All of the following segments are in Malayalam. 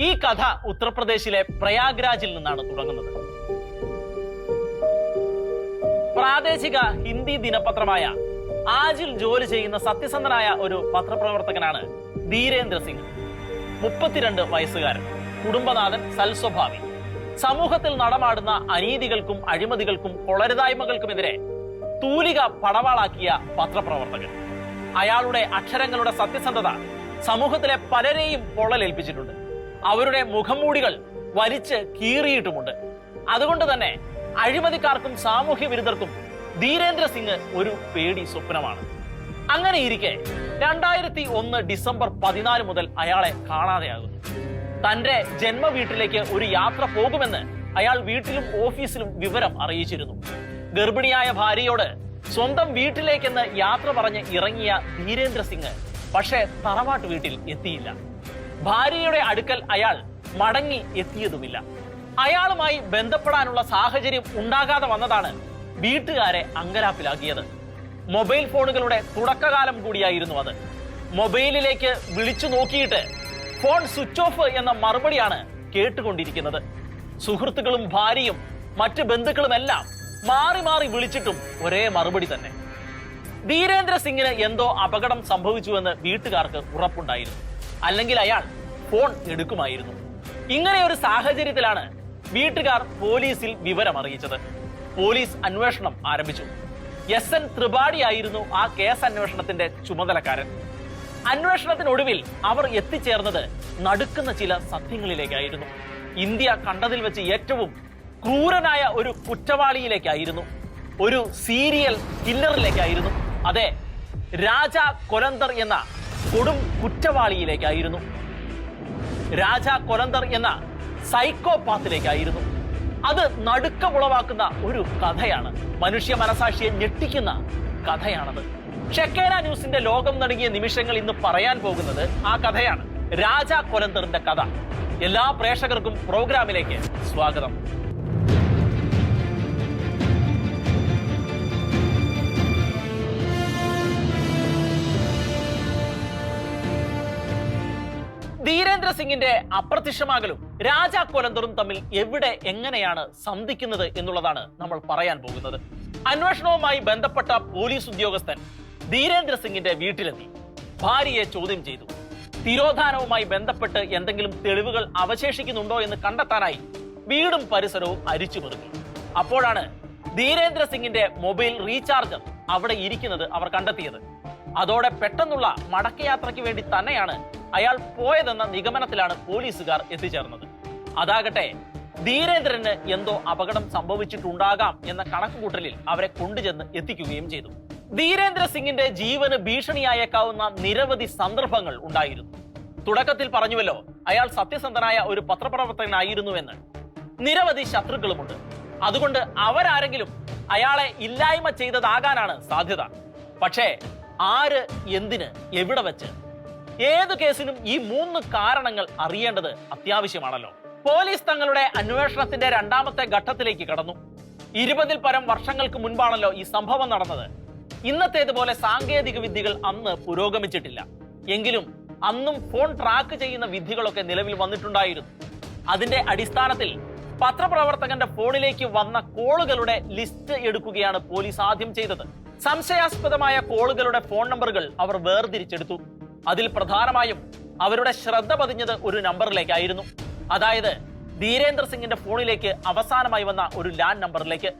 ഈ കഥ ഉത്തർപ്രദേശിലെ പ്രയാഗ്രാജിൽ നിന്നാണ് തുടങ്ങുന്നത്. പ്രാദേശിക ഹിന്ദി ദിനപത്രമായ ആജിൽ ജോലി ചെയ്യുന്ന സത്യസന്ധനായ ഒരു പത്രപ്രവർത്തകനാണ് ധീരേന്ദ്ര സിംഗ്. മുപ്പത്തിരണ്ട് വയസ്സുകാരൻ കുടുംബനാഥൻ സൽസ്വഭാവി. സമൂഹത്തിൽ നടമാടുന്ന അനീതികൾക്കും അഴിമതികൾക്കും കൊളരുതായ്മകൾക്കുമെതിരെ തൂലിക പടവാളാക്കിയ പത്രപ്രവർത്തകൻ. അയാളുടെ അക്ഷരങ്ങളുടെ സത്യസന്ധത സമൂഹത്തിലെ പലരെയും പൊള്ളലേൽപ്പിച്ചിട്ടുണ്ട്. അവരുടെ മുഖംമൂടികൾ വലിച്ച് കീറിയിട്ടുമുണ്ട്. അതുകൊണ്ട് തന്നെ അഴിമതിക്കാർക്കും സാമൂഹ്യ വിരുദ്ധർക്കും ധീരേന്ദ്ര സിംഗ് ഒരു പേടി സ്വപ്നമാണ്. അങ്ങനെ ഇരിക്കെ രണ്ടായിരത്തി ഒന്ന് ഡിസംബർ പതിനാല് മുതൽ അയാളെ കാണാതെയാകുന്നു. തന്റെ ജന്മ വീട്ടിലേക്ക് ഒരു യാത്ര പോകുമെന്ന് അയാൾ വീട്ടിലും ഓഫീസിലും വിവരം അറിയിച്ചിരുന്നു. ഗർഭിണിയായ ഭാര്യയോട് സ്വന്തം വീട്ടിലേക്കെന്ന് യാത്ര പറഞ്ഞ് ഇറങ്ങിയ ധീരേന്ദ്ര സിംഗ് പക്ഷേ തറവാട്ട് വീട്ടിൽ എത്തിയില്ല. ഭാര്യയുടെ അടുക്കൽ അയാൾ മടങ്ങി എത്തിയതുമില്ല. അയാളുമായി ബന്ധപ്പെടാനുള്ള സാഹചര്യം ഉണ്ടാകാതെ വന്നതാണ് വീട്ടുകാരെ അങ്കലാപ്പിലാക്കിയത്. മൊബൈൽ ഫോണുകളുടെ തുടക്കകാലം കൂടിയായിരുന്നു അത്. മൊബൈലിലേക്ക് വിളിച്ചു നോക്കിയിട്ട് ഫോൺ സ്വിച്ച് ഓഫ് എന്ന മറുപടിയാണ് കേട്ടുകൊണ്ടിരിക്കുന്നത്. സുഹൃത്തുക്കളും ഭാര്യയും മറ്റ് ബന്ധുക്കളുമെല്ലാം മാറി മാറി വിളിച്ചിട്ടും ഒരേ മറുപടി തന്നെ. ധീരേന്ദ്ര സിംഗിന് എന്തോ അപകടം സംഭവിച്ചുവെന്ന് വീട്ടുകാർക്ക് ഉറപ്പുണ്ടായിരുന്നു. അല്ലെങ്കിൽ അയാൾ ഫോൺ എടുക്കുമായിരുന്നു. ഇങ്ങനെ ഒരു സാഹചര്യത്തിലാണ് വീട്ടുകാർ പോലീസിൽ വിവരം അറിയിച്ചത്. പോലീസ് അന്വേഷണം ആരംഭിച്ചു. എസ് എൻ ത്രിപാഠിയായിരുന്നു ആ കേസ് അന്വേഷണത്തിന്റെ ചുമതലക്കാരൻ. അന്വേഷണത്തിനൊടുവിൽ അവർ എത്തിച്ചേർന്നത് നടുക്കുന്ന ചില സത്യങ്ങളിലേക്കായിരുന്നു. ഇന്ത്യ കണ്ടതിൽ വെച്ച് ഏറ്റവും ക്രൂരനായ ഒരു കുറ്റവാളിയിലേക്കായിരുന്നു. ഒരു സീരിയൽ കില്ലറിലേക്കായിരുന്നു. അതെ രാജ കൊലന്തർ എന്ന കൊടും കുറ്റവാളിയിലേക്കായിരുന്നു. രാജ കൊലന്തർ എന്ന സൈക്കോപാത്തിലേക്കായിരുന്നു. അത് നടുക്കമുളവാക്കുന്ന ഒരു കഥയാണ്. മനുഷ്യ മനസാക്ഷിയെ ഞെട്ടിക്കുന്ന കഥയാണത്. ഷെക്കേര ന്യൂസിന്റെ ലോകം നടുങ്ങിയ നിമിഷങ്ങൾ ഇന്ന് പറയാൻ പോകുന്നത് ആ കഥയാണ്. രാജ കൊലന്തറിന്റെ കഥ. എല്ലാ പ്രേക്ഷകർക്കും പ്രോഗ്രാമിലേക്ക് സ്വാഗതം. ധീരേന്ദ്ര സിംഗിന്റെ അപ്രത്യക്ഷമാകലും രാജാ കൊലന്തറും തമ്മിൽ എവിടെ എങ്ങനെയാണ് സന്ധിക്കുന്നത് എന്നുള്ളതാണ് നമ്മൾ പറയാൻ പോകുന്നത്. അന്വേഷണവുമായി ബന്ധപ്പെട്ട പോലീസ് ഉദ്യോഗസ്ഥൻ ധീരേന്ദ്ര സിംഗിന്റെ വീട്ടിലെത്തി. ഭാര്യയെ ചോദ്യം ചെയ്തു. തിരോധാനവുമായി ബന്ധപ്പെട്ട് എന്തെങ്കിലും തെളിവുകൾ അവശേഷിക്കുന്നുണ്ടോ എന്ന് കണ്ടെത്താനായി വീടും പരിസരവും അരിച്ചു പെറുക്കി. അപ്പോഴാണ് ധീരേന്ദ്ര സിംഗിന്റെ മൊബൈൽ റീചാർജർ അവിടെ ഇരിക്കുന്നത് അവർ കണ്ടെത്തിയത്. അതോടെ പെട്ടെന്നുള്ള മടക്കയാത്രയ്ക്ക് വേണ്ടി തന്നെയാണ് അയാൾ പോയതെന്ന നിഗമനത്തിലാണ് പോലീസുകാർ എത്തിച്ചേർന്നത്. അതാകട്ടെ ധീരേന്ദ്രന് എന്തോ അപകടം സംഭവിച്ചിട്ടുണ്ടാകാം എന്ന കണക്കുകൂട്ടലിൽ അവരെ കൊണ്ടുചെന്ന് എത്തിക്കുകയും ചെയ്തു. ധീരേന്ദ്ര സിംഗിന്റെ ജീവന് ഭീഷണിയായേക്കാവുന്ന നിരവധി സന്ദർഭങ്ങൾ ഉണ്ടായിരുന്നു. തുടക്കത്തിൽ പറഞ്ഞുവല്ലോ അയാൾ സത്യസന്ധനായ ഒരു പത്രപ്രവർത്തകനായിരുന്നുവെന്ന്. നിരവധി ശത്രുക്കളുമുണ്ട്. അതുകൊണ്ട് അവരാരെങ്കിലും അയാളെ ഇല്ലായ്മ ചെയ്തതാകാനാണ് സാധ്യത. പക്ഷേ ആര് എന്തിന് എവിടെ വെച്ച് ഏത് കേസിനും ഈ മൂന്ന് കാരണങ്ങൾ അറിയേണ്ടത് അത്യാവശ്യമാണല്ലോ. പോലീസ് തങ്ങളുടെ അന്വേഷണത്തിന്റെ രണ്ടാമത്തെ ഘട്ടത്തിലേക്ക് കടന്നു. ഇരുപതിൽ പരം വർഷങ്ങൾക്ക് മുൻപാണല്ലോ ഈ സംഭവം നടന്നത്. ഇന്നത്തേതുപോലെ സാങ്കേതിക വിദ്യകൾ അന്ന് പുരോഗമിച്ചിട്ടില്ല. എങ്കിലും അന്നും ഫോൺ ട്രാക്ക് ചെയ്യുന്ന വിധികളൊക്കെ നിലവിൽ വന്നിട്ടുണ്ടായിരുന്നു. അതിന്റെ അടിസ്ഥാനത്തിൽ പത്രപ്രവർത്തകന്റെ ഫോണിലേക്ക് വന്ന കോളുകളുടെ ലിസ്റ്റ് എടുക്കുകയാണ് പോലീസ് ആദ്യം ചെയ്തത്. സംശയാസ്പദമായ കോളുകളുടെ ഫോൺ നമ്പറുകൾ അവർ വേർതിരിച്ചെടുത്തു. അതിൽ പ്രധാനമായും അവരുടെ ശ്രദ്ധ പതിഞ്ഞത് ഒരു നമ്പറിലേക്കായിരുന്നു. അതായത് ധീരേന്ദ്ര സിംഗിന്റെ ഫോണിലേക്ക് അവസാനമായി വന്ന ഒരു ലാൻഡ് നമ്പറിലേക്ക്.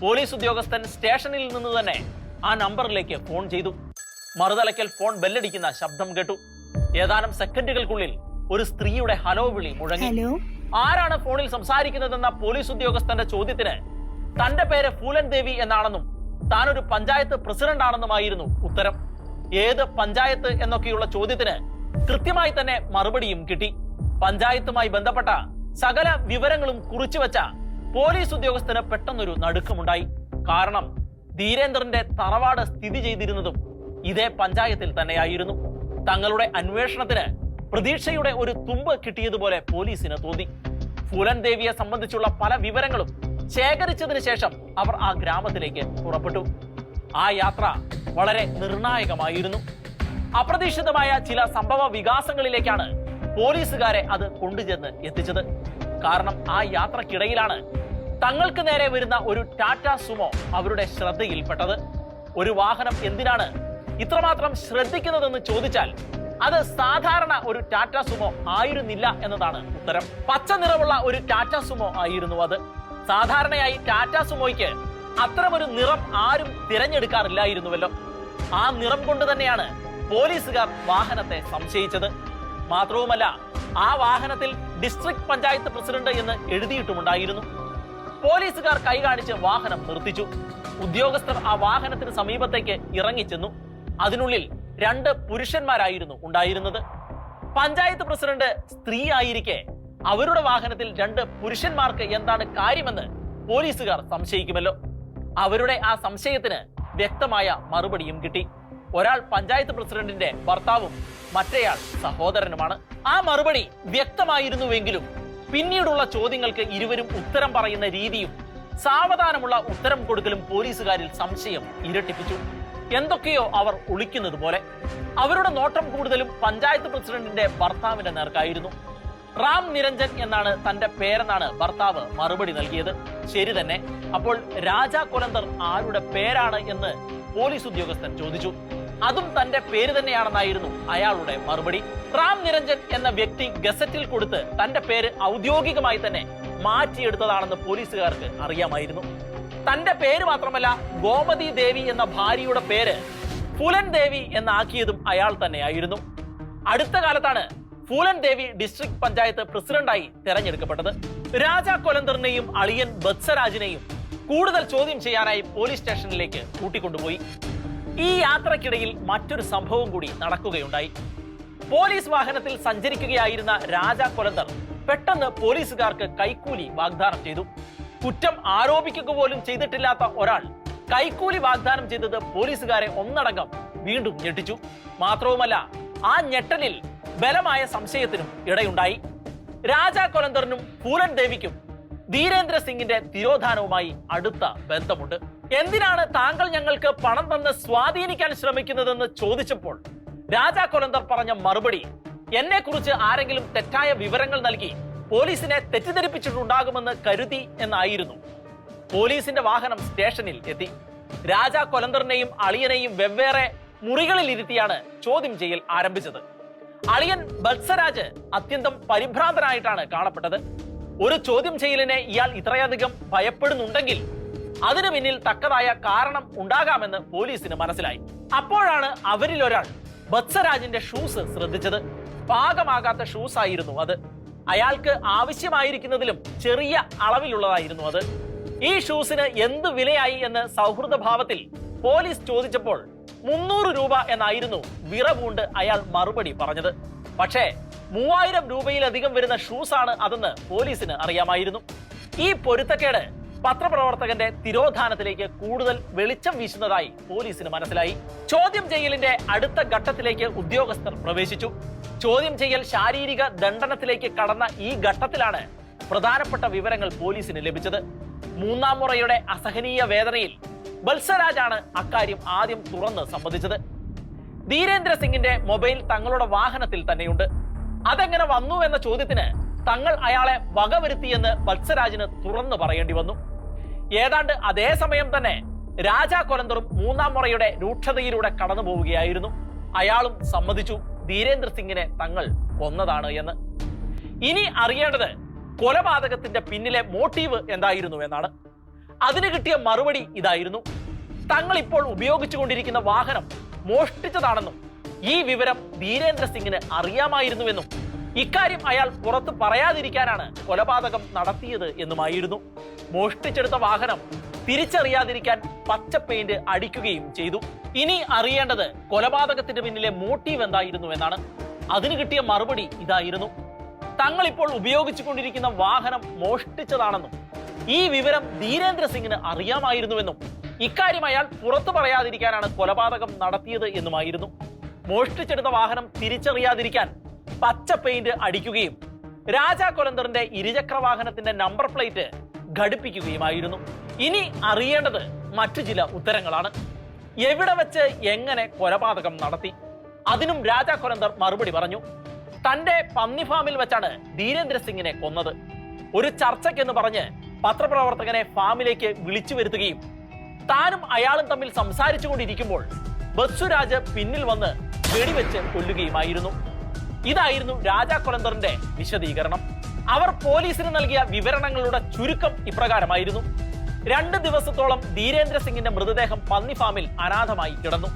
പോലീസ് ഉദ്യോഗസ്ഥൻ സ്റ്റേഷനിൽ നിന്ന് തന്നെ ആ നമ്പറിലേക്ക് ഫോൺ ചെയ്തു. മറുതലയ്ക്കൽ ഫോൺ ബെല്ലടിക്കുന്ന ശബ്ദം കേട്ടു. ഏതാനും സെക്കൻഡുകൾക്കുള്ളിൽ ഒരു സ്ത്രീയുടെ ഹലോ വിളി മുഴങ്ങി. ആരാണ് ഫോണിൽ സംസാരിക്കുന്നതെന്ന പോലീസ് ഉദ്യോഗസ്ഥന്റെ ചോദ്യത്തിന് തന്റെ പേര് ഫൂലൻ ദേവി എന്നാണെന്നും താനൊരു പഞ്ചായത്ത് പ്രസിഡന്റ് ആണെന്നുമായിരുന്നു ഉത്തരം. ഏത് പഞ്ചായത്ത് എന്നൊക്കെയുള്ള ചോദ്യത്തിന് കൃത്യമായി തന്നെ മറുപടിയും കിട്ടി. പഞ്ചായത്തുമായി ബന്ധപ്പെട്ട സകല വിവരങ്ങളും കുറിച്ചു വെച്ച പോലീസ് ഉദ്യോഗസ്ഥന് പെട്ടെന്നൊരു നടുക്കമുണ്ടായി. കാരണം ധീരേന്ദ്രന്റെ തറവാട് സ്ഥിതി ചെയ്തിരുന്നതും ഇതേ പഞ്ചായത്തിൽ തന്നെയായിരുന്നു. തങ്ങളുടെ അന്വേഷണത്തിന് പ്രതീക്ഷയുടെ ഒരു തുമ്പ് കിട്ടിയതുപോലെ പോലീസിന് തോന്നി. ഫുലൻ ദേവിയെ സംബന്ധിച്ചുള്ള പല വിവരങ്ങളും ശേഖരിച്ചതിന് ശേഷം അവർ ആ ഗ്രാമത്തിലേക്ക് പുറപ്പെട്ടു. ആ യാത്ര വളരെ നിർണായകമായിരുന്നു. അപ്രതീക്ഷിതമായ ചില സംഭവ വികാസങ്ങളിലേക്കാണ് പോലീസുകാരെ അത് കൊണ്ടുചെന്ന് എത്തിച്ചത്. കാരണം ആ യാത്രക്കിടയിലാണ് തങ്ങൾക്ക് നേരെ വരുന്ന ഒരു ടാറ്റ സുമോ അവരുടെ ശ്രദ്ധയിൽപ്പെട്ടത്. ഒരു വാഹനം എന്തിനാണ് ഇത്രമാത്രം ശ്രദ്ധിക്കുന്നതെന്ന് ചോദിച്ചാൽ അത് സാധാരണ ഒരു ടാറ്റ സുമോ ആയിരുന്നില്ല എന്നതാണ് ഉത്തരം. പച്ച നിറമുള്ള ഒരു ടാറ്റ സുമോ ആയിരുന്നു അത്. സാധാരണയായി ടാറ്റ സുമോയ്ക്ക് അത്തരമൊരു നിറം ആരും തിരഞ്ഞെടുക്കാറില്ലായിരുന്നുവല്ലോ. ആ നിറം കൊണ്ട് തന്നെയാണ് പോലീസുകാർ വാഹനത്തെ സംശയിച്ചത്. മാത്രവുമല്ല ആ വാഹനത്തിൽ ഡിസ്ട്രിക്ട് പഞ്ചായത്ത് പ്രസിഡന്റ് എന്ന് എഴുതിയിട്ടുമുണ്ടായിരുന്നു. പോലീസുകാർ കൈ കാണിച്ച് വാഹനം നിർത്തിച്ചു. ഉദ്യോഗസ്ഥർ ആ വാഹനത്തിന് സമീപത്തേക്ക് ഇറങ്ങിച്ചെന്നു അതിനുള്ളിൽ രണ്ട് പുരുഷന്മാരായിരുന്നു ഉണ്ടായിരുന്നത്. പഞ്ചായത്ത് പ്രസിഡന്റ് സ്ത്രീ ആയിരിക്കെ അവരുടെ വാഹനത്തിൽ രണ്ട് പുരുഷന്മാർക്ക് എന്താണ് കാര്യമെന്ന് പോലീസുകാർ സംശയിക്കുമല്ലോ. അവരുടെ ആ സംശയത്തിന് വ്യക്തമായ മറുപടിയും കിട്ടി. ഒരാൾ പഞ്ചായത്ത് പ്രസിഡന്റിന്റെ ഭർത്താവും മറ്റേയാൾ സഹോദരനുമാണ്. ആ മറുപടി വ്യക്തമായിരുന്നുവെങ്കിലും പിന്നീടുള്ള ചോദ്യങ്ങൾക്ക് ഇരുവരും ഉത്തരം പറയുന്ന രീതിയും സാവധാനമുള്ള ഉത്തരം കൊടുക്കലും പോലീസുകാരിൽ സംശയം ഇരട്ടിപ്പിച്ചു. എന്തൊക്കെയോ അവർ ഒളിക്കുന്നത് പോലെ അവരുടെ നോട്ടം കൂടുതലും പഞ്ചായത്ത് പ്രസിഡന്റിന്റെ ഭർത്താവിന്റെ നേർക്കായിരുന്നു. റാം നിരഞ്ജൻ എന്നാണ് തന്റെ പേരെന്നാണ് ഭർത്താവ് മറുപടി നൽകിയത്. ശരി തന്നെ. അപ്പോൾ രാജ കൊലന്തർ ആരുടെ പേരാണ് എന്ന് പോലീസ് ഉദ്യോഗസ്ഥൻ ചോദിച്ചു. അതും തന്റെ പേര് തന്നെയാണെന്നായിരുന്നു അയാളുടെ മറുപടി. റാം നിരഞ്ജൻ എന്ന വ്യക്തി ഗസറ്റിൽ കൊടുത്ത് തന്റെ പേര് ഔദ്യോഗികമായി തന്നെ മാറ്റിയെടുത്തതാണെന്ന് പോലീസുകാർക്ക് അറിയാമായിരുന്നു. തന്റെ പേര് മാത്രമല്ല ഗോമതി ദേവി എന്ന ഭാര്യയുടെ പേര് പുലൻ ദേവി എന്നാക്കിയതും അയാൾ തന്നെയായിരുന്നു. അടുത്ത കാലത്താണ് ഫൂലൻ ദേവി ഡിസ്ട്രിക്ട് പഞ്ചായത്ത് പ്രസിഡന്റായി തെരഞ്ഞെടുക്കപ്പെട്ടത്. രാജ കൊലന്തറിനെയും അളിയൻ ബത്സരാജിനെയും കൂടുതൽ ചോദ്യം ചെയ്യാനായി പോലീസ് സ്റ്റേഷനിലേക്ക് കൂട്ടിക്കൊണ്ടുപോയി. ഈ യാത്രക്കിടയിൽ മറ്റൊരു സംഭവം കൂടി നടക്കുകയുണ്ടായി. പോലീസ് വാഹനത്തിൽ സഞ്ചരിക്കുകയായിരുന്ന രാജ കൊലന്തർ പെട്ടെന്ന് പോലീസുകാർക്ക് കൈക്കൂലി വാഗ്ദാനം ചെയ്തു. കുറ്റം ആരോപിക്കുക പോലും ചെയ്തിട്ടില്ലാത്ത ഒരാൾ കൈക്കൂലി വാഗ്ദാനം ചെയ്തത് പോലീസുകാരെ ഒന്നടങ്കം വീണ്ടും ഞെട്ടിച്ചു. മാത്രവുമല്ല ആ ഞെട്ടലിൽ ബലമായ സംശയത്തിനും ഇടയുണ്ടായി. രാജാ കൊലന്തറിനും പൂരൻ ദേവിക്കും ധീരേന്ദ്ര സിംഗിന്റെ തിരോധാനവുമായി അടുത്ത ബന്ധമുണ്ട്. എന്തിനാണ് താങ്കൾ ഞങ്ങൾക്ക് പണം തന്ന് സ്വാധീനിക്കാൻ ശ്രമിക്കുന്നതെന്ന് ചോദിച്ചപ്പോൾ രാജാ കൊലന്തർ പറഞ്ഞ മറുപടി എന്നെ കുറിച്ച് ആരെങ്കിലും തെറ്റായ വിവരങ്ങൾ നൽകി പോലീസിനെ തെറ്റിദ്ധരിപ്പിച്ചിട്ടുണ്ടാകുമെന്ന് കരുതി എന്നായിരുന്നു. പോലീസിന്റെ വാഹനം സ്റ്റേഷനിൽ എത്തി. രാജാ കൊലന്തറിനെയും അളിയനെയും വെവ്വേറെ മുറികളിൽ ഇരുത്തിയാണ് ചോദ്യം ചെയ്യൽ ആരംഭിച്ചത്. അളിയൻ ബത്സരാജ് അത്യന്തം പരിഭ്രാന്തനായിട്ടാണ് കാണപ്പെട്ടത്. ഒരു ചോദ്യം ചെയ്യലിനെ ഇയാൾ ഇത്രയധികം ഭയപ്പെടുന്നുണ്ടെങ്കിൽ അതിനു പിന്നിൽ തക്കതായ കാരണം ഉണ്ടാകാമെന്ന് പോലീസിന് മനസ്സിലായി. അപ്പോഴാണ് അവരിൽ ഒരാൾ ബത്സരാജിന്റെ ഷൂസ് ശ്രദ്ധിച്ചത്. പാകമാകാത്ത ഷൂസ് ആയിരുന്നു അത്. അയാൾക്ക് ആവശ്യമായിരിക്കുന്നതിലും ചെറിയ അളവിലുള്ളതായിരുന്നു അത്. ഈ ഷൂസിന് എന്ത് വിലയായി എന്ന് സൗഹൃദ ഭാവത്തിൽ പോലീസ് ചോദിച്ചപ്പോൾ മുന്നൂറ് രൂപ എന്നായിരുന്നു വിറപൂണ്ട് അയാൾ മറുപടി പറഞ്ഞത്. പക്ഷേ മൂവായിരം രൂപയിലധികം വരുന്ന ഷൂസ് ആണ് അതെന്ന് പോലീസിന് അറിയാമായിരുന്നു. ഈ പൊരുത്തക്കേട് പത്രപ്രവർത്തകന്റെ തിരോധാനത്തിലേക്ക് കൂടുതൽ വെളിച്ചം വീശുന്നതായി പോലീസിന് മനസ്സിലായി. ചോദ്യം ചെയ്യലിന്റെ അടുത്ത ഘട്ടത്തിലേക്ക് ഉദ്യോഗസ്ഥർ പ്രവേശിച്ചു. ചോദ്യം ചെയ്യൽ ശാരീരിക ദണ്ഡനത്തിലേക്ക് കടന്ന ഈ ഘട്ടത്തിലാണ് പ്രധാനപ്പെട്ട വിവരങ്ങൾ പോലീസിന് ലഭിച്ചത്. മൂന്നാം മുറയുടെ അസഹനീയ വേദനയിൽ ബത്സരാജാണ് അക്കാര്യം ആദ്യം തുറന്ന് സംബന്ധിച്ചത് ധീരേന്ദ്ര സിംഗിന്റെ മൊബൈൽ തങ്ങളുടെ വാഹനത്തിൽ തന്നെയുണ്ട്. അതെങ്ങനെ വന്നു എന്ന ചോദ്യത്തിന് തങ്ങൾ അയാളെ വകവരുത്തിയെന്ന് വത്സരാജിന് തുറന്നു പറയേണ്ടി വന്നു. ഏതാണ്ട് അതേ സമയം തന്നെ രാജാ കൊലന്തറും മൂന്നാം മുറയുടെ രൂക്ഷതയിലൂടെ കടന്നു പോവുകയായിരുന്നു. അയാളും സമ്മതിച്ചു ധീരേന്ദ്ര സിംഗിനെ തങ്ങൾ കൊന്നതാണ് എന്ന്. ഇനി അറിയേണ്ടത് കൊലപാതകത്തിന്റെ പിന്നിലെ മോട്ടീവ് എന്തായിരുന്നു എന്നാണ്. അതിന് കിട്ടിയ മറുപടി ഇതായിരുന്നു. തങ്ങൾ ഇപ്പോൾ ഉപയോഗിച്ചുകൊണ്ടിരിക്കുന്ന വാഹനം മോഷ്ടിച്ചതാണെന്നും ഈ വിവരം വീരേന്ദ്ര സിംഗിന് അറിയാമായിരുന്നുവെന്നും ഇക്കാര്യം അയാൾ പുറത്ത് പറയാതിരിക്കാനാണ് കൊലപാതകം നടത്തിയത് എന്നുമായിരുന്നു. മോഷ്ടിച്ചെടുത്ത വാഹനം തിരിച്ചറിയാതിരിക്കാൻ പച്ച പെയിന്റ് അടിക്കുകയും ചെയ്തു. ഇനി അറിയേണ്ടത് കൊലപാതകത്തിന് പിന്നിലെ മോട്ടീവ് എന്തായിരുന്നു എന്നാണ്. അതിന് കിട്ടിയ മറുപടി ഇതായിരുന്നു. തങ്ങൾ ഇപ്പോൾ ഉപയോഗിച്ചുകൊണ്ടിരിക്കുന്ന വാഹനം മോഷ്ടിച്ചതാണെന്നും ഈ വിവരം ധീരേന്ദ്ര സിംഗിന് അറിയാമായിരുന്നുവെന്നും ഇക്കാര്യം അയാൾ പുറത്തു പറയാതിരിക്കാനാണ് കൊലപാതകം നടത്തിയത് എന്നുമായിരുന്നു. മോഷ്ടിച്ചെടുത്ത വാഹനം തിരിച്ചറിയാതിരിക്കാൻ പച്ച പെയിന്റ് അടിക്കുകയും രാജാ കൊലന്തറിന്റെ ഇരുചക്ര വാഹനത്തിന്റെ നമ്പർ പ്ലേറ്റ് ഘടിപ്പിക്കുകയുമായിരുന്നു. ഇനി അറിയേണ്ടത് മറ്റു ചില ഉത്തരങ്ങളാണ്. എവിടെ വെച്ച് എങ്ങനെ കൊലപാതകം നടത്തി? അതിനും രാജാ കൊലന്തർ മറുപടി പറഞ്ഞു. തന്റെ പന്നി ഫാമിൽ വെച്ചാണ് ധീരേന്ദ്ര സിംഗിനെ കൊന്നത്. ഒരു ചർച്ചയ്ക്കെന്ന് പറഞ്ഞ് പത്രപ്രവർത്തകനെ ഫാമിലേക്ക് വിളിച്ചു വരുത്തുകയും താനും അയാളും തമ്മിൽ സംസാരിച്ചു കൊണ്ടിരിക്കുമ്പോൾ ബസുരാജ് പിന്നിൽ വന്ന് വെടിവെച്ച് കൊല്ലുകയുമായിരുന്നു. ഇതായിരുന്നു രാജാ കൊലന്തറിന്റെ വിശദീകരണം. അവർ പോലീസിന് നൽകിയ വിവരണങ്ങളുടെ ചുരുക്കം ഇപ്രകാരമായിരുന്നു. രണ്ട് ദിവസത്തോളം ധീരേന്ദ്ര സിംഗിന്റെ മൃതദേഹം പന്നി ഫാമിൽ അനാഥമായി കിടന്നു.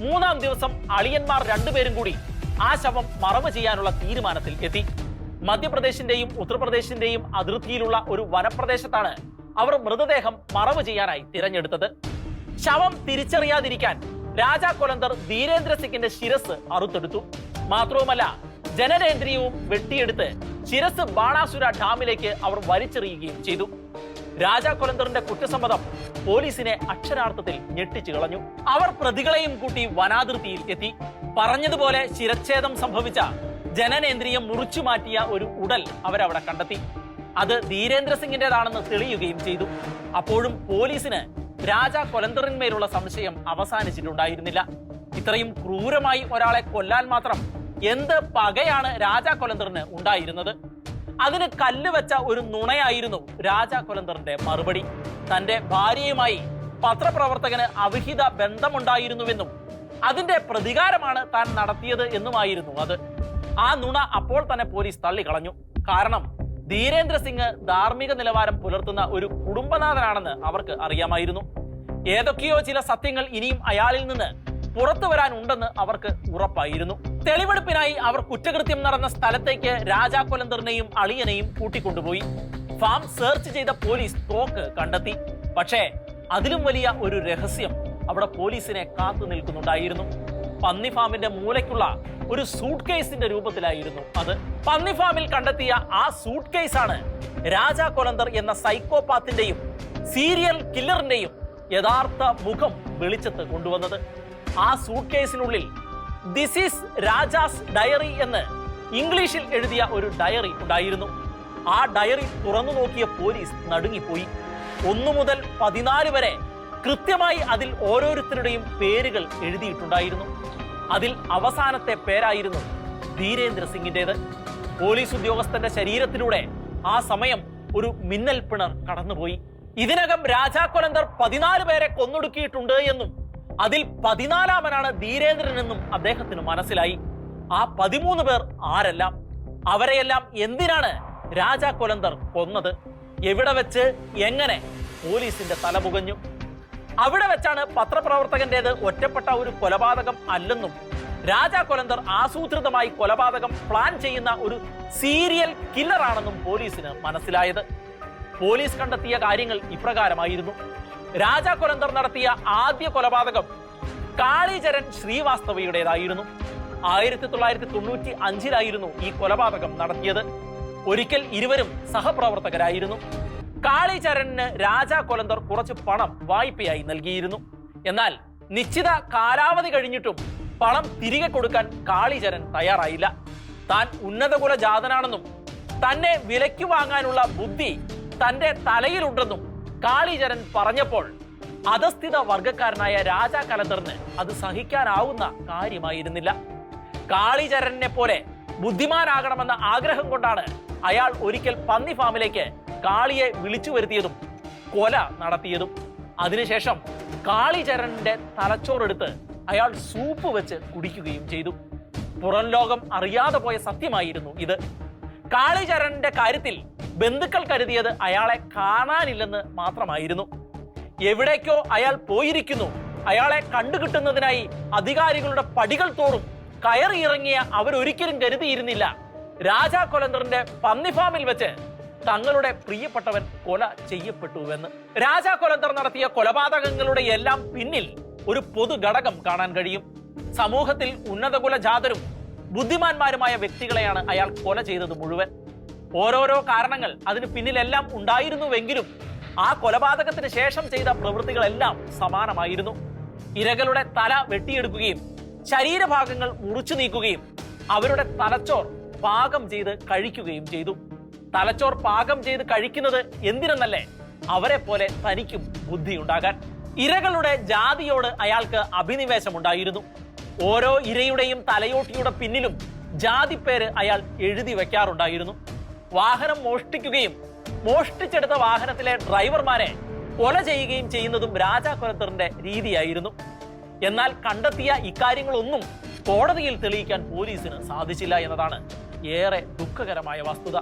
മൂന്നാം ദിവസം അളിയന്മാർ രണ്ടുപേരും കൂടി ആ ശവം മറവ് ചെയ്യാനുള്ള തീരുമാനത്തിൽ എത്തി. മധ്യപ്രദേശിന്റെയും ഉത്തർപ്രദേശിന്റെയും അതിർത്തിയിലുള്ള ഒരു വനപ്രദേശത്താണ് അവർ മൃതദേഹം മറവ് ചെയ്യാനായി തിരഞ്ഞെടുത്തത്. ശവം തിരിച്ചറിയാതിരിക്കാൻ രാജാ കൊലന്തർ ധീരേന്ദ്ര സിംഗിന്റെ ശിരസ് അറുത്തെടുത്തു. മാത്രവുമല്ല ജനനേന്ദ്രിയവും വെട്ടിയെടുത്ത് ശിരസ് ബാണാസുര ഡാമിലേക്ക് അവർ വലിച്ചെറിയുകയും ചെയ്തു. രാജാ കൊലന്തറിന്റെ കുറ്റസമ്മതം പോലീസിനെ അക്ഷരാർത്ഥത്തിൽ ഞെട്ടിച്ചു കളഞ്ഞു. അവർ പ്രതികളെയും കൂട്ടി വനാതിർത്തിയിൽ എത്തി. പറഞ്ഞതുപോലെ ശിരച്ഛേദം സംഭവിച്ച ജനനേന്ദ്രിയം മുറിച്ചു മാറ്റിയ ഒരു ഉടൽ അവരവിടെ കണ്ടെത്തി. അത് ധീരേന്ദ്ര സിംഗിന്റെതാണെന്ന് തെളിയുകയും ചെയ്തു. അപ്പോഴും പോലീസിന് രാജ കൊലന്തറിന്മേലുള്ള സംശയം അവസാനിച്ചിട്ടുണ്ടായിരുന്നില്ല. ഇത്രയും ക്രൂരമായി ഒരാളെ കൊല്ലാൻ മാത്രം എന്ത് പകയാണ് രാജ കൊലന്തറിന് ഉണ്ടായിരുന്നത്? അതിന് കല്ല് വെച്ച ഒരു നുണയായിരുന്നു രാജ കൊലന്തറിന്റെ മറുപടി. തന്റെ ഭാര്യയുമായി പത്രപ്രവർത്തകന് അവിഹിത ബന്ധമുണ്ടായിരുന്നുവെന്നും അതിന്റെ പ്രതികാരമാണ് താൻ നടത്തിയത് എന്നുമായിരുന്നു അത്. ആ നുണ അപ്പോൾ തന്നെ പോലീസ് തള്ളിക്കളഞ്ഞു. കാരണം ധീരേന്ദ്ര സിംഗ് ധാർമ്മിക നിലവാരം പുലർത്തുന്ന ഒരു കുടുംബനാഥനാണെന്ന് അവർക്ക് അറിയാമായിരുന്നു. ഏതൊക്കെയോ ചില സത്യങ്ങൾ ഇനിയും അയാളിൽ നിന്ന് പുറത്തു വരാനുണ്ടെന്ന് അവർക്ക് ഉറപ്പായിരുന്നു. തെളിവെടുപ്പിനായി അവർ കുറ്റകൃത്യം നടന്ന സ്ഥലത്തേക്ക് രാജാ കൊലന്തറിനെയും അളിയനെയും കൂട്ടിക്കൊണ്ടുപോയി. ഫാം സെർച്ച് ചെയ്ത പോലീസ് തോക്ക് കണ്ടെത്തി. പക്ഷേ അതിലും വലിയ ഒരു രഹസ്യം അവിടെ പോലീസിനെ കാത്തു നിൽക്കുന്നുണ്ടായിരുന്നു. പന്നി ഫാമിന്റെ മൂലയ്ക്കുള്ള ഒരു സൂട്ട് കേസിന്റെ രൂപത്തിലായിരുന്നു അത്. പന്നി ഫാമിൽ കണ്ടെത്തിയ ആ സൂട്ട് കേസാണ് രാജാ കൊലന്തർ എന്ന സൈക്കോപാത്തിന്റെയും സീരിയൽ കില്ലറിന്റെയും യഥാർത്ഥ മുഖം വെളിച്ചത്ത് കൊണ്ടുവന്നത്. ആ സൂട്ട് കേസിനുള്ളിൽ ദിസ് ഈസ് രാജാസ് ഡയറി എന്ന് ഇംഗ്ലീഷിൽ എഴുതിയ ഒരു ഡയറി ഉണ്ടായിരുന്നു. ആ ഡയറി തുറന്നു നോക്കിയ പോലീസ് നടുങ്ങിപ്പോയി. ഒന്നു മുതൽ പതിനാല് വരെ കൃത്യമായി അതിൽ ഓരോരുത്തരുടെയും പേരുകൾ എഴുതിയിട്ടുണ്ടായിരുന്നു. അതിൽ അവസാനത്തെ പേരായിരുന്നു ധീരേന്ദ്ര സിംഗിന്റേത്. പോലീസ് ഉദ്യോഗസ്ഥന്റെ ശരീരത്തിലൂടെ ആ സമയം ഒരു മിന്നൽ പിണർ കടന്നുപോയി. ഇതിനകം രാജാ കൊലന്തർ പതിനാല് പേരെ കൊന്നൊടുക്കിയിട്ടുണ്ട് എന്നും അതിൽ പതിനാലാമനാണ് ധീരേന്ദ്രനെന്നും അദ്ദേഹത്തിന് മനസ്സിലായി. ആ പതിമൂന്ന് പേർ ആരെല്ലാം? അവരെയെല്ലാം എന്തിനാണ് രാജാ കൊലന്തർ കൊന്നത്? എവിടെ വെച്ച് എങ്ങനെ പോലീസിന്റെ തലപുകഞ്ഞു? അവിടെ വെച്ചാണ് പത്രപ്രവർത്തകന്റേത് ഒറ്റപ്പെട്ട ഒരു കൊലപാതകം അല്ലെന്നും രാജാ കൊലന്തർ ആസൂത്രിതമായി കൊലപാതകം പ്ലാൻ ചെയ്യുന്ന ഒരു സീരിയൽ കില്ലറാണെന്നും പോലീസിന് മനസ്സിലായത്. പോലീസ് കണ്ടെത്തിയ കാര്യങ്ങൾ ഇപ്രകാരമായിരുന്നു. രാജാ കൊലന്തർ നടത്തിയ ആദ്യ കൊലപാതകം കാളിചരൺ ശ്രീവാസ്തവയുടേതായിരുന്നു. ആയിരത്തി തൊള്ളായിരത്തി തൊണ്ണൂറ്റി അഞ്ചിലായിരുന്നു ഈ കൊലപാതകം നടത്തിയത്. ഒരിക്കൽ ഇരുവരും സഹപ്രവർത്തകരായിരുന്നു. കാളിചരണിന് രാജാ കൊലന്തർ കുറച്ച് പണം വായ്പയായി നൽകിയിരുന്നു. എന്നാൽ നിശ്ചിത കാലാവധി കഴിഞ്ഞിട്ടും പണം തിരികെ കൊടുക്കാൻ കാളിചരൻ തയ്യാറായില്ല. താൻ ഉന്നതകുല ജാതനാണെന്നും തന്നെ വിലയ്ക്ക് വാങ്ങാനുള്ള ബുദ്ധി തന്റെ തലയിലുണ്ടെന്നും കാളിചരൻ പറഞ്ഞപ്പോൾ അധസ്ഥിത വർഗക്കാരനായ രാജാ കലന്തറിന് അത് സഹിക്കാനാവുന്ന കാര്യമായിരുന്നില്ല. കാളിചരണിനെ പോലെ ബുദ്ധിമാനാകണമെന്ന ആഗ്രഹം കൊണ്ടാണ് അയാൾ ഒരിക്കൽ പന്നി ഫാമിലേക്ക് കാളിയെ വിളിച്ചു വരുത്തിയതും കൊല നടത്തിയതും. അതിനുശേഷം കാളിചരണിന്റെ തലച്ചോറെടുത്ത് അയാൾ സൂപ്പ് വെച്ച് കുടിക്കുകയും ചെയ്തു. പുറം ലോകം അറിയാതെ പോയ സത്യമായിരുന്നു ഇത്. കാളിചരണിന്റെ കാര്യത്തിൽ ബന്ധുക്കൾ കരുതിയത് അയാളെ കാണാനില്ലെന്ന് മാത്രമായിരുന്നു. എവിടേക്കോ അയാൾ പോയിരിക്കുന്നു. അയാളെ കണ്ടുകിട്ടുന്നതിനായി അധികാരികളുടെ പടികൾ തോറും കയറിയിറങ്ങിയ അവരൊരിക്കലും കരുതിയിരുന്നില്ല. രാജാ കൊലന്ദ്രന്റെ പന്നിഫാമിൽ വെച്ച് തങ്ങളുടെ പ്രിയപ്പെട്ടവൻ കൊല ചെയ്യപ്പെട്ടുവെന്ന്. രാജാ കൊലന്തർ നടത്തിയ കൊലപാതകങ്ങളുടെ എല്ലാം പിന്നിൽ ഒരു പൊതു ഘടകം കാണാൻ കഴിയും. സമൂഹത്തിൽ ഉന്നത ജാതരും ബുദ്ധിമാന്മാരുമായ വ്യക്തികളെയാണ് അയാൾ കൊല ചെയ്തത് മുഴുവൻ. ഓരോരോ കാരണങ്ങൾ അതിന് പിന്നിലെല്ലാം ഉണ്ടായിരുന്നുവെങ്കിലും ആ കൊലപാതകത്തിന് ശേഷം ചെയ്ത പ്രവൃത്തികളെല്ലാം സമാനമായിരുന്നു. ഇരകളുടെ തല വെട്ടിയെടുക്കുകയും ശരീരഭാഗങ്ങൾ മുറിച്ചു നീക്കുകയും അവരുടെ തലച്ചോർ പാകം ചെയ്ത് കഴിക്കുകയും ചെയ്തു. തലച്ചോർ പാകം ചെയ്ത് കഴിക്കുന്നത് എന്തിനെന്നല്ലേ അവരെ പോലെ തനിക്കും ബുദ്ധിയുണ്ടാകാൻ. ഇരകളുടെ ജാതിയോട് അയാൾക്ക് അഭിനിവേശമുണ്ടായിരുന്നു. ഓരോ ഇരയുടെയും തലയോട്ടിയുടെ പിന്നിലും ജാതിപ്പേര് അയാൾ എഴുതി വെക്കാറുണ്ടായിരുന്നു. വാഹനം മോഷ്ടിക്കുകയും മോഷ്ടിച്ചെടുത്ത വാഹനത്തിലെ ഡ്രൈവർമാരെ കൊല ചെയ്യുകയും ചെയ്യുന്നതും രാജാ രീതിയായിരുന്നു. എന്നാൽ കണ്ടെത്തിയ ഇക്കാര്യങ്ങളൊന്നും കോടതിയിൽ തെളിയിക്കാൻ പോലീസിന് സാധിച്ചില്ല എന്നതാണ് ഏറെ ദുഃഖകരമായ വസ്തുത.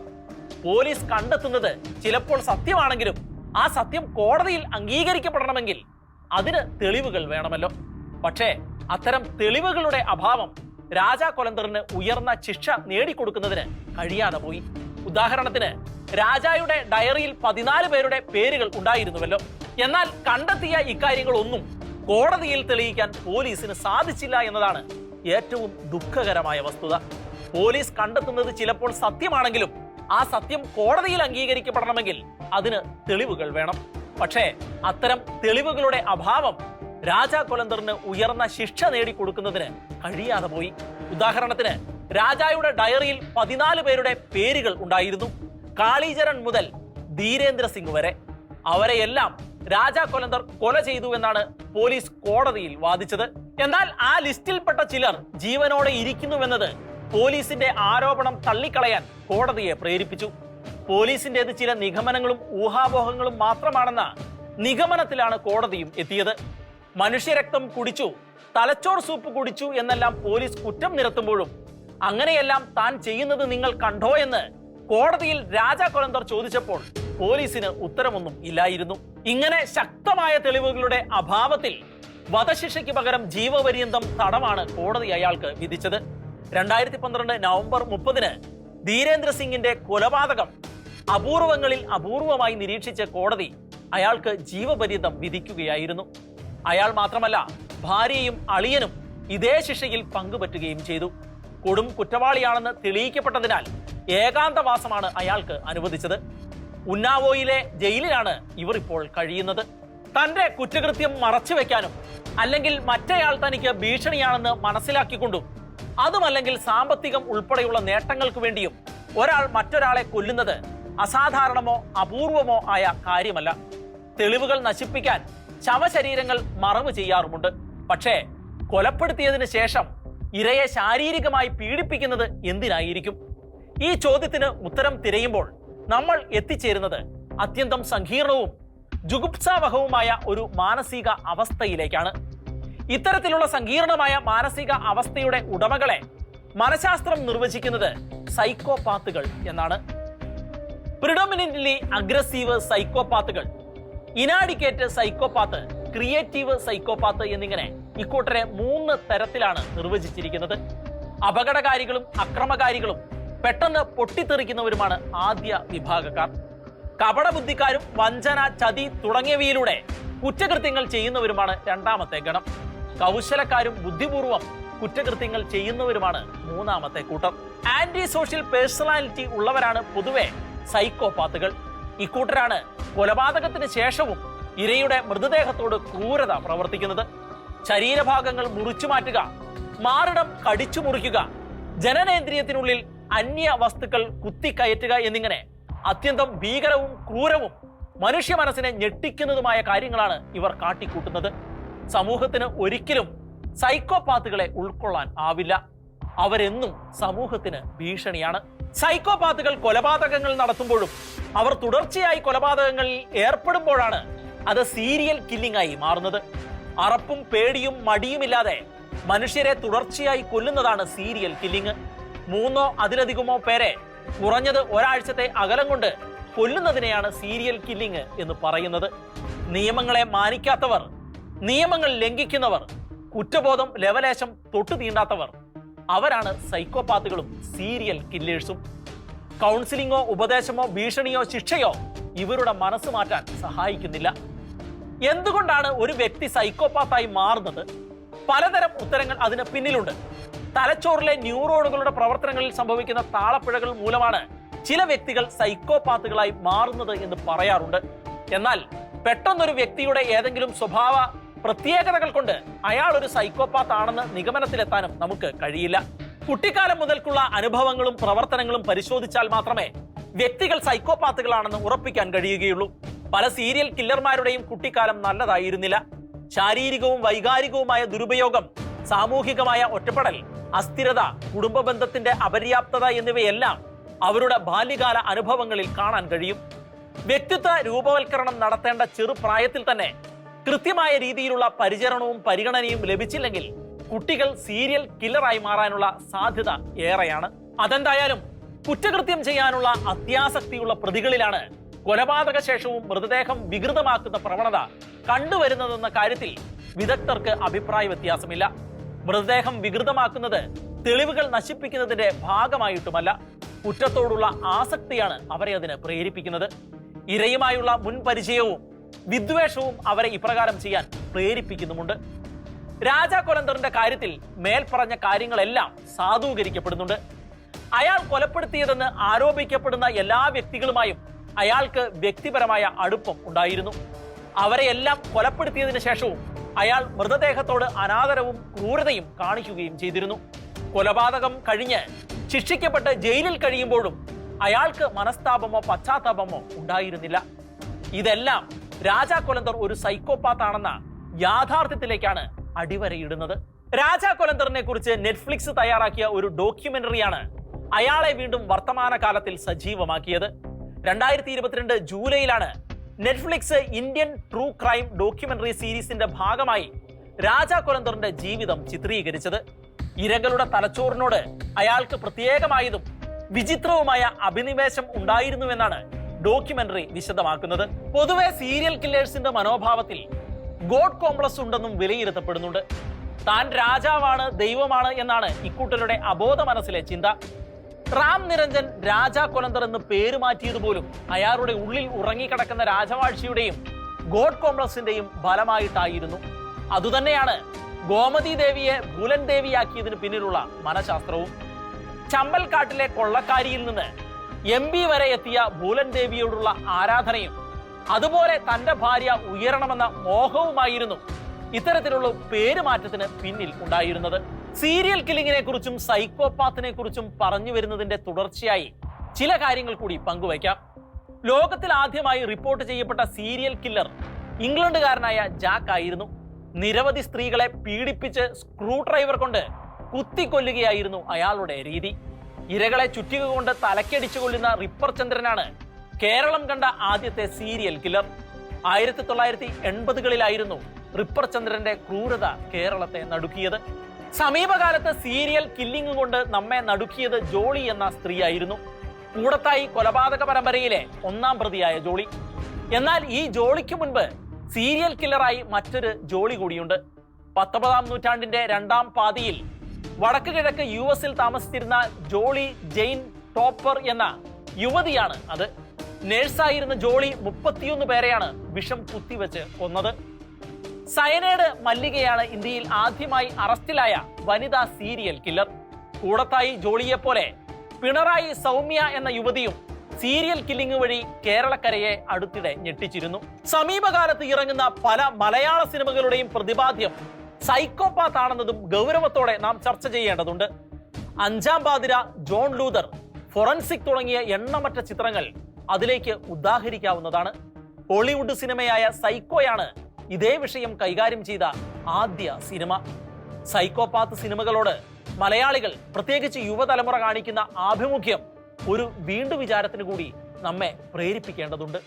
പോലീസ് കണ്ടെത്തുന്നത് ചിലപ്പോൾ സത്യമാണെങ്കിലും ആ സത്യം കോടതിയിൽ അംഗീകരിക്കപ്പെടണമെങ്കിൽ അതിന് തെളിവുകൾ വേണമല്ലോ. പക്ഷേ അത്തരം തെളിവുകളുടെ അഭാവം രാജാ കൊലന്തറിന് ഉയർന്ന ശിക്ഷ നേടിക്കൊടുക്കുന്നതിന് കഴിയാതെ പോയി. ഉദാഹരണത്തിന് രാജായുടെ ഡയറിയിൽ പതിനാല് പേരുടെ പേരുകൾ ഉണ്ടായിരുന്നുവല്ലോ. എന്നാൽ കണ്ടെത്തിയ ഇക്കാര്യങ്ങളൊന്നും കോടതിയിൽ തെളിയിക്കാൻ പോലീസിന് സാധിച്ചില്ല എന്നതാണ് ഏറ്റവും ദുഃഖകരമായ വസ്തുത. പോലീസ് കണ്ടെത്തുന്നത് ചിലപ്പോൾ സത്യമാണെങ്കിലും ആ സത്യം കോടതിയിൽ അംഗീകരിക്കപ്പെടണമെങ്കിൽ അതിന് തെളിവുകൾ വേണം. പക്ഷേ അത്തരം തെളിവുകളുടെ അഭാവം രാജാ കൊലന്തറിന് ഉയർന്ന ശിക്ഷ നേടിക്കൊടുക്കുന്നതിന് കഴിയാതെ പോയി. ഉദാഹരണത്തിന് രാജായുടെ ഡയറിയിൽ പതിനാല് പേരുടെ പേരുകൾ ഉണ്ടായിരുന്നു. കാളീചരൺ മുതൽ ധീരേന്ദ്ര സിംഗ് വരെ. അവരെയെല്ലാം രാജാ കൊലന്തർ കൊല ചെയ്തു എന്നാണ് പോലീസ് കോടതിയിൽ വാദിച്ചത്. എന്നാൽ ആ ലിസ്റ്റിൽപ്പെട്ട ചിലർ ജീവനോടെ ഇരിക്കുന്നുവെന്നത് പോലീസിന്റെ ആരോപണം തള്ളിക്കളയാൻ കോടതിയെ പ്രേരിപ്പിച്ചു. പോലീസിന്റേത് ചില നിഗമനങ്ങളും ഊഹാപോഹങ്ങളും മാത്രമാണെന്ന നിഗമനത്തിലാണ് കോടതിയും എത്തിയത്. മനുഷ്യരക്തം കുടിച്ചു തലച്ചോർ സൂപ്പ് കുടിച്ചു എന്നെല്ലാം പോലീസ് കുറ്റം നിരത്തുമ്പോഴും അങ്ങനെയെല്ലാം താൻ ചെയ്യുന്നത് നിങ്ങൾ കണ്ടോ എന്ന് കോടതിയിൽ രാജാ കൊലന്തർ ചോദിച്ചപ്പോൾ പോലീസിന് ഉത്തരമൊന്നും ഇല്ലായിരുന്നു. ഇങ്ങനെ ശക്തമായ തെളിവുകളുടെ അഭാവത്തിൽ വധശിക്ഷയ്ക്ക് പകരം ജീവപര്യന്തം തടവാണ് കോടതി അയാൾക്ക് വിധിച്ചത്. രണ്ടായിരത്തി പന്ത്രണ്ട് നവംബർ മുപ്പതിന് ധീരേന്ദ്ര സിംഗിന്റെ കൊലപാതകം അപൂർവങ്ങളിൽ അപൂർവമായി നിരീക്ഷിച്ച കോടതി അയാൾക്ക് ജീവപര്യന്തം വിധിക്കുകയായിരുന്നു. അയാൾ മാത്രമല്ല ഭാര്യയും അളിയനും ഇതേ ശിക്ഷയിൽ പങ്കുപറ്റുകയും ചെയ്തു. കൊടും കുറ്റവാളിയാണെന്ന് തെളിയിക്കപ്പെട്ടതിനാൽ ഏകാന്തവാസമാണ് അയാൾക്ക് അനുവദിച്ചത്. ഉന്നാവോയിലെ ജയിലിലാണ് ഇവർ ഇപ്പോൾ കഴിയുന്നത്. തന്റെ കുറ്റകൃത്യം മറച്ചുവെക്കാനും അല്ലെങ്കിൽ മറ്റേയാൾ തനിക്ക് ഭീഷണിയാണെന്ന് മനസ്സിലാക്കിക്കൊണ്ടും അതുമല്ലെങ്കിൽ സാമ്പത്തികം ഉൾപ്പെടെയുള്ള നേട്ടങ്ങൾക്ക് വേണ്ടിയും ഒരാൾ മറ്റൊരാളെ കൊല്ലുന്നത് അസാധാരണമോ അപൂർവമോ ആയ കാര്യമല്ല. തെളിവുകൾ നശിപ്പിക്കാൻ ശവശരീരങ്ങൾ മറവ് ചെയ്യാറുമുണ്ട്. പക്ഷേ കൊലപ്പെടുത്തിയതിന് ശേഷം ഇരയെ ശാരീരികമായി പീഡിപ്പിക്കുന്നത് എന്തിനായിരിക്കും? ഈ ചോദ്യത്തിന് ഉത്തരം തിരയുമ്പോൾ നമ്മൾ എത്തിച്ചേരുന്നത് അത്യന്തം സങ്കീർണവും ജുഗുപ്സാവഹവുമായ ഒരു മാനസിക അവസ്ഥയിലേക്കാണ്. ഇത്തരത്തിലുള്ള സങ്കീർണമായ മാനസിക അവസ്ഥയുടെ ഉടമകളെ മനഃശാസ്ത്രം നിർവചിക്കുന്നത് സൈക്കോപാത്തുകൾ എന്നാണ്. പ്രിഡോമിനന്റ്ലി അഗ്രസീവ് സൈക്കോപാത്തുകൾ. ഇനാഡിക്കേറ്റ് സൈക്കോപാത്ത് ക്രിയേറ്റീവ് സൈക്കോപാത്ത് എന്നിങ്ങനെ ഇക്കൂട്ടരെ മൂന്ന് തരത്തിലാണ് നിർവചിച്ചിരിക്കുന്നത്. അപകടകാരികളും അക്രമകാരികളും പെട്ടെന്ന് പൊട്ടിത്തെറിക്കുന്നവരുമാണ് ആദ്യ വിഭാഗക്കാർ. കപടബുദ്ധിക്കാരും വഞ്ചന ചതി തുടങ്ങിയവയിലൂടെ കുറ്റകൃത്യങ്ങൾ ചെയ്യുന്നവരുമാണ് രണ്ടാമത്തെ ഗണം. കൗശലക്കാരും ബുദ്ധിപൂർവം കുറ്റകൃത്യങ്ങൾ ചെയ്യുന്നവരുമാണ് മൂന്നാമത്തെ കൂട്ടം. ആന്റി സോഷ്യൽ പേഴ്സണാലിറ്റി ഉള്ളവരാണ് പൊതുവെ സൈക്കോപാത്തുകൾ ഇക്കൂട്ടരാണ് കൊലപാതകത്തിന് ശേഷവും ഇരയുടെ മൃതദേഹത്തോട് ക്രൂരത പ്രവർത്തിക്കുന്നത്. ശരീരഭാഗങ്ങൾ മുറിച്ചു മാറ്റുക മാറിടം കടിച്ചു മുറിക്കുക ജനനേന്ദ്രിയത്തിനുള്ളിൽ അന്യ വസ്തുക്കൾ കുത്തിക്കയറ്റുക എന്നിങ്ങനെ അത്യന്തം ഭീകരവും ക്രൂരവും മനുഷ്യ മനസ്സിനെ ഞെട്ടിക്കുന്നതുമായ കാര്യങ്ങളാണ് ഇവർ കാട്ടിക്കൂട്ടുന്നത്. സമൂഹത്തിന് ഒരിക്കലും സൈക്കോപാത്തുകളെ ഉൾക്കൊള്ളാൻ ആവില്ല. അവരെന്നും സമൂഹത്തിന് ഭീഷണിയാണ്. സൈക്കോപാത്തുകൾ കൊലപാതകങ്ങൾ നടത്തുമ്പോഴും അവർ തുടർച്ചയായി കൊലപാതകങ്ങളിൽ ഏർപ്പെടുമ്പോഴാണ് അത് സീരിയൽ കില്ലിംഗ് ആയി മാറുന്നത്. അറപ്പും പേടിയും മടിയുമില്ലാതെ മനുഷ്യരെ തുടർച്ചയായി കൊല്ലുന്നതാണ് സീരിയൽ കില്ലിംഗ് മൂന്നോ അതിലധികമോ പേരെ കുറഞ്ഞത് ഒരാഴ്ചത്തെ അകലം കൊണ്ട് കൊല്ലുന്നതിനെയാണ് സീരിയൽ കില്ലിംഗ് എന്ന് പറയുന്നത്. നിയമങ്ങളെ മാനിക്കാത്തവർ നിയമങ്ങൾ ലംഘിക്കുന്നവർ കുറ്റബോധം ലെവലേശം തൊട്ടു തീണ്ടാത്തവർ അവരാണ് സൈക്കോപാത്തുകളും സീരിയൽ കില്ലേഴ്സും. കൗൺസിലിങ്ങോ ഉപദേശമോ ഭീഷണിയോ ശിക്ഷയോ ഇവരുടെ മനസ്സ് മാറ്റാൻ സഹായിക്കുന്നില്ല. എന്തുകൊണ്ടാണ് ഒരു വ്യക്തി സൈക്കോപാത്തായി മാറുന്നത്? പലതരം ഉത്തരങ്ങൾ അതിന് പിന്നിലുണ്ട്. തലച്ചോറിലെ ന്യൂറോണുകളുടെ പ്രവർത്തനങ്ങളിൽ സംഭവിക്കുന്ന താളപ്പിഴകൾ മൂലമാണ് ചില വ്യക്തികൾ സൈക്കോപാത്തുകളായി മാറുന്നത് എന്ന് പറയാറുണ്ട്. എന്നാൽ പെട്ടെന്നൊരു വ്യക്തിയുടെ ഏതെങ്കിലും സ്വഭാവ പ്രത്യേകതകൾ കൊണ്ട് അയാൾ ഒരു സൈക്കോപാത്ത് ആണെന്ന് നിഗമനത്തിലെത്താനും നമുക്ക് കഴിയില്ല. കുട്ടിക്കാലം മുതൽക്കുള്ള അനുഭവങ്ങളും പ്രവർത്തനങ്ങളും പരിശോധിച്ചാൽ മാത്രമേ വ്യക്തികൾ സൈക്കോപാത്തുകളാണെന്ന് ഉറപ്പിക്കാൻ കഴിയുകയുള്ളൂ. പല സീരിയൽ കില്ലർമാരുടെയും കുട്ടിക്കാലം നല്ലതായിരുന്നില്ല. ശാരീരികവും വൈകാരികവുമായ ദുരുപയോഗം സാമൂഹികമായ ഒറ്റപ്പെടൽ അസ്ഥിരത കുടുംബ ബന്ധത്തിന്റെ അപര്യാപ്തത എന്നിവയെല്ലാം അവരുടെ ബാല്യകാല അനുഭവങ്ങളിൽ കാണാൻ കഴിയും. വ്യക്തിത്വ രൂപവൽക്കരണം നടത്തേണ്ട ചെറുപ്രായത്തിൽ തന്നെ കൃത്യമായ രീതിയിലുള്ള പരിചരണവും പരിഗണനയും ലഭിച്ചില്ലെങ്കിൽ കുട്ടികൾ സീരിയൽ കില്ലറായി മാറാനുള്ള സാധ്യത ഏറെയാണ്. അതെന്തായാലും കുറ്റകൃത്യം ചെയ്യാനുള്ള അത്യാസക്തിയുള്ള പ്രതികളിലാണ് കൊലപാതക ശേഷവും മൃതദേഹം വികൃതമാക്കുന്ന പ്രവണത കണ്ടുവരുന്നതെന്ന കാര്യത്തിൽ വിദഗ്ധർക്ക് അഭിപ്രായ വ്യത്യാസമില്ല. മൃതദേഹം വികൃതമാക്കുന്നത് തെളിവുകൾ നശിപ്പിക്കുന്നതിന്റെ ഭാഗമായിട്ടുമല്ല. കുറ്റത്തോടുള്ള ആസക്തിയാണ് അവരെ അതിന് പ്രേരിപ്പിക്കുന്നത്. ഇരയുമായുള്ള മുൻപരിചയവും വിദ്വേഷവും അവരെ ഇപ്രകാരം ചെയ്യാൻ പ്രേരിപ്പിക്കുന്നുമുണ്ട്. രാജാ കൊലന്തറിന്റെ കാര്യത്തിൽ മേൽപ്പറഞ്ഞ കാര്യങ്ങളെല്ലാം സാധൂകരിക്കപ്പെടുന്നുണ്ട്. അയാൾ കൊലപ്പെടുത്തിയതെന്ന് ആരോപിക്കപ്പെടുന്ന എല്ലാ വ്യക്തികളുമായും അയാൾക്ക് വ്യക്തിപരമായ അടുപ്പം ഉണ്ടായിരുന്നു. അവരെയെല്ലാം കൊലപ്പെടുത്തിയതിനു ശേഷവും അയാൾ മൃതദേഹത്തോട് അനാദരവും ക്രൂരതയും കാണിക്കുകയും ചെയ്തിരുന്നു. കൊലപാതകം കഴിഞ്ഞ് ശിക്ഷിക്കപ്പെട്ട് ജയിലിൽ കഴിയുമ്പോഴും അയാൾക്ക് മനസ്താപമോ പശ്ചാത്താപമോ ഉണ്ടായിരുന്നില്ല. ഇതെല്ലാം രാജാ കൊലന്തർ ഒരു സൈക്കോപാത്ത് ആണെന്ന യാഥാർത്ഥ്യത്തിലേക്കാണ് അടിവരയിടുന്നത്. രാജാ കൊലന്തറിനെ കുറിച്ച് നെറ്റ്ഫ്ലിക്സ് തയ്യാറാക്കിയ ഒരു ഡോക്യുമെന്ററിയാണ് അയാളെ വീണ്ടും വർത്തമാന കാലത്തിൽ സജീവമാക്കിയത്. രണ്ടായിരത്തി ഇരുപത്തിരണ്ട് ജൂലൈയിലാണ് Netflix Indian true crime documentary സീരീസിന്റെ ഭാഗമായി രാജാ കൊലന്തറിന്റെ ജീവിതം ചിത്രീകരിച്ചത്. ഇരകളുടെ തലച്ചോറിനോട് അയാൾക്ക് പ്രത്യേകമായതും വിചിത്രവുമായ അഭിനിവേശം ഉണ്ടായിരുന്നുവെന്നാണ് ഡോക്യുമെന്ററി വിശദമാക്കുന്നത്. പൊതുവെ സീരിയൽ കില്ലേഴ്സിന്റെ മനോഭാവത്തിൽ ഗോഡ് കോംപ്ലക്സ് ഉണ്ടെന്നും വിലയിരുത്തപ്പെടുന്നുണ്ട്. താൻ രാജാവാണ് ദൈവമാണ് എന്നാണ് ഇക്കൂട്ടരുടെ അബോധ മനസ്സിലെ ചിന്ത. റാം നിരഞ്ജൻ രാജാ കൊലന്തർ എന്ന് പേര് മാറ്റിയതുപോലും അയാളുടെ ഉള്ളിൽ ഉറങ്ങിക്കിടക്കുന്ന രാജവാഴ്ചയുടെയും ഗോഡ് കോംപ്ലക്സിന്റെയും ഫലമായിട്ടായിരുന്നു. അതുതന്നെയാണ് ഗോമതി ദേവിയെ ഭൂലൻ ദേവിയാക്കിയതിന് പിന്നിലുള്ള മനഃശാസ്ത്രവും. ചമ്പൽക്കാട്ടിലെ കൊള്ളക്കാരിയിൽ നിന്ന് എം പി വരെ എത്തിയ ഭൂലൻ ദേവിയോടുള്ള ആരാധനയും അതുപോലെ തന്റെ ഭാര്യ ഉയരണമെന്ന മോഹവുമായിരുന്നു ഇത്തരത്തിലുള്ള പേരുമാറ്റത്തിന് പിന്നിൽ ഉണ്ടായിരുന്നത്. സീരിയൽ കില്ലിങ്ങിനെ കുറിച്ചും സൈക്കോപാത്തിനെ കുറിച്ചും പറഞ്ഞു വരുന്നതിന്റെ തുടർച്ചയായി ചില കാര്യങ്ങൾ കൂടി പങ്കുവയ്ക്കാം. ലോകത്തിൽ ആദ്യമായി റിപ്പോർട്ട് ചെയ്യപ്പെട്ട സീരിയൽ കില്ലർ ഇംഗ്ലണ്ടുകാരനായ ജാക്ക് ആയിരുന്നു. നിരവധി സ്ത്രീകളെ പീഡിപ്പിച്ച് സ്ക്രൂ ഡ്രൈവർ കൊണ്ട് കുത്തിക്കൊല്ലുകയായിരുന്നു അയാളുടെ രീതി. ഇരകളെ ചുറ്റിക കൊണ്ട് തലക്കടിച്ചു കൊല്ലുന്ന റിപ്പർ ചന്ദ്രനാണ് കേരളം കണ്ട ആദ്യത്തെ സീരിയൽ കില്ലർ. ആയിരത്തി തൊള്ളായിരത്തി എൺപതുകളിലായിരുന്നു റിപ്പർ ചന്ദ്രന്റെ ക്രൂരത കേരളത്തെ നടുക്കിയത്. സമീപകാലത്ത് സീരിയൽ കില്ലിംഗ് കൊണ്ട് നമ്മെ നടുക്കിയത് ജോളി എന്ന സ്ത്രീയായിരുന്നു. കൂടത്തായി കൊലപാതക പരമ്പരയിലെ ഒന്നാം പ്രതിയായ ജോളി. എന്നാൽ ഈ ജോളിക്ക് മുൻപ് സീരിയൽ കില്ലറായി മറ്റൊരു ജോളി കൂടിയുണ്ട്. പത്തൊമ്പതാം നൂറ്റാണ്ടിന്റെ രണ്ടാം പാതിയിൽ വടക്ക് കിഴക്ക് യു എസിൽ താമസിച്ചിരുന്ന ജോളി ജെയിൻ ടോപ്പർ എന്ന യുവതിയാണ് അത്. നേഴ്സായിരുന്ന ജോളി മുപ്പത്തിയൊന്ന് പേരെയാണ് വിഷം കുത്തിവെച്ച് കൊന്നത്. സയനേഡ് മല്ലികയാണ് ഇന്ത്യയിൽ ആദ്യമായി അറസ്റ്റിലായ വനിതാ സീരിയൽ കില്ലർ. കൂടത്തായി ജോളിയെ പോലെ പിണറായി സൗമ്യ എന്ന യുവതിയും സീരിയൽ കില്ലിംഗ് വഴി കേരളക്കരയെ അടുത്തിടെ ഞെട്ടിച്ചിരുന്നു. സമീപകാലത്ത് ഇറങ്ങുന്ന പല മലയാള സിനിമകളുടെയും പ്രതിപാദ്യം സൈക്കോപാത്ത് ആണെന്നതും ഗൗരവത്തോടെ നാം ചർച്ച ചെയ്യേണ്ടതുണ്ട്. അഞ്ചാം പാതിര ജോൺ ലൂതർ ഫൊറൻസിക് തുടങ്ങിയ എണ്ണമറ്റ ചിത്രങ്ങൾ അതിലേക്ക് ഉദാഹരിക്കാവുന്നതാണ്. ഹോളിവുഡ് സിനിമയായ സൈക്കോയാണ് ഇതേ വിഷയം കൈകാര്യം ചെയ്ത ആദ്യ സിനിമ. സൈക്കോപാത്ത് സിനിമകളോട് മലയാളികൾ പ്രത്യേകിച്ച് യുവതലമുറ കാണിക്കുന്ന ആഭിമുഖ്യം ഒരു വീണ്ടു വിചാരത്തിന് കൂടി നമ്മെ പ്രേരിപ്പിക്കേണ്ടതുണ്ട്.